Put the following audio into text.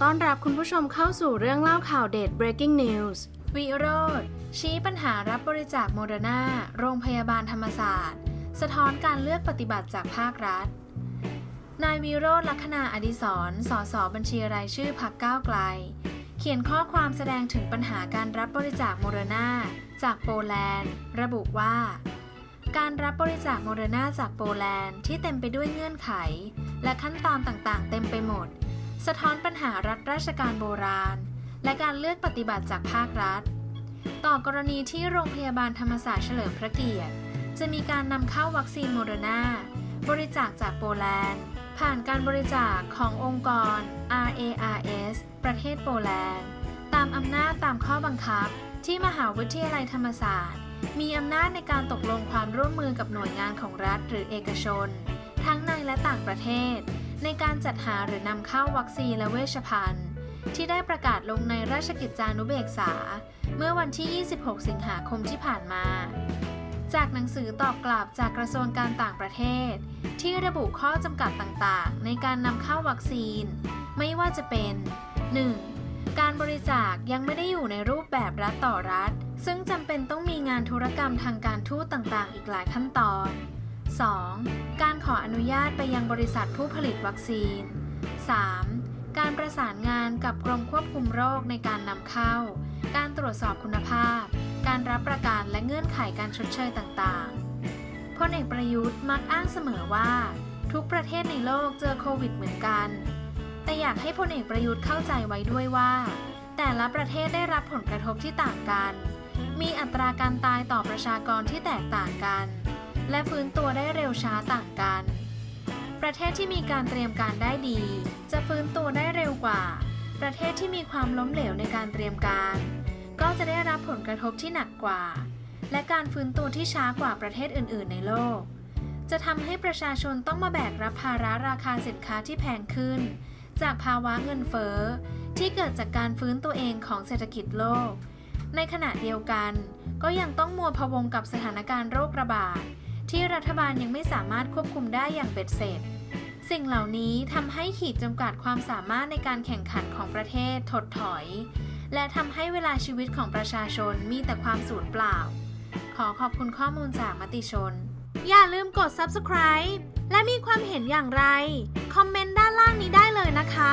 ต้อนรับคุณผู้ชมเข้าสู่เรื่องเล่าข่าวเด็ด breaking news วิโรธชี้ปัญหารับบริจาคโมเดอร์นาโรงพยาบาลธรรมศาสตร์ สะท้อนการเลือกปฏิบัติจากภาครัฐ นายวิโรธลักษณาอดิศรสสบัญชีรายชื่อพักก้าวไกล เขียนข้อความแสดงถึงปัญหาการรับบริจาคโมเดอร์นาจากโปแลนด์ ระบุว่า การรับบริจาคโมเดอร์นาจากโปแลนด์ที่เต็มไปด้วยเงื่อนไข และขั้นตอนต่างๆ เต็มไปหมด สะท้อนปัญหารัฐราชการโบราณ และการเลือกปฏิบัติจากภาครัฐ ต่อกรณีที่โรงพยาบาลธรรมศาสตร์เฉลิมพระเกียรติ จะมีการนำเข้าวัคซีนโมเดอร์นาบริจาคจากโปแลนด์ ผ่านการบริจาคขององค์กร RARS ประเทศโปแลนด์ ตามอำนาจตามข้อบังคับ ที่มหาวิทยาลัยธรรมศาสตร์ มีอำนาจในการตกลงความร่วมมือกับหน่วยงานของรัฐหรือเอกชน ทั้งในและต่างประเทศ ในการจัดหาหรือนำเข้าวัคซีนและเวชภัณฑ์ ที่ได้ประกาศลงในราชกิจจานุเบกษา เมื่อวันที่ 26 สิงหาคมที่ผ่านมา จากหนังสือตอบกลับจากกระทรวงการต่างประเทศ ที่ระบุข้อจำกัดต่างๆ ในการนำเข้าวัคซีน ไม่ว่าจะเป็น 1. การบริจาคยังไม่ได้อยู่ในรูปแบบรัฐต่อรัฐ ซึ่งจำเป็นต้องมีงานธุรกรรมทางการทูตต่างๆ อีกหลายขั้นตอน 2. การขออนุญาตไปยังบริษัทผู้ผลิตวัคซีน 3. การประสานงานกับกรมควบคุมโรคในการนำเข้า การตรวจสอบคุณภาพ การรับประกันและเงื่อนไขการชดเชยต่างๆ พลเอกประยุทธ์มักอ้างเสมอว่า ทุกประเทศในโลกเจอโควิดเหมือนกัน แต่อยากให้พลเอกประยุทธ์เข้าใจไว้ด้วยว่า แต่ละประเทศได้รับผลกระทบที่ต่างกัน มีอัตราการตายต่อประชากรที่แตกต่างกัน และฟื้นตัวได้เร็วช้าต่างกัน ประเทศที่มีการเตรียมการได้ดี จะฟื้นตัวได้เร็วกว่า ประเทศที่มีความล้มเหลวในการเตรียมการ ก็จะได้รับผลกระทบที่หนักกว่า และการฟื้นตัวที่ช้ากว่าประเทศอื่น ๆ ในโลก จะทำให้ประชาชนต้องมาแบกรับภาระราคาสินค้าที่แพงขึ้น จากภาวะเงินเฟ้อที่เกิดจากการฟื้นตัวเองของเศรษฐกิจโลก ในขณะเดียวกัน ก็ยังต้องมัวพะวงกับสถานการณ์โรคระบาด ที่รัฐบาลยังไม่สามารถควบคุมได้อย่างเบ็ดเสร็จ สิ่งเหล่านี้ทำให้ขีดจำกัดความสามารถในการแข่งขันของประเทศถดถอย และทำให้เวลาชีวิตของประชาชนมีแต่ความสูญเปล่า ขอขอบคุณข้อมูลจากมติชน อย่าลืมกด subscribe และมีความเห็นอย่างไร คอมเมนต์ด้านล่างนี้ได้เลยนะคะ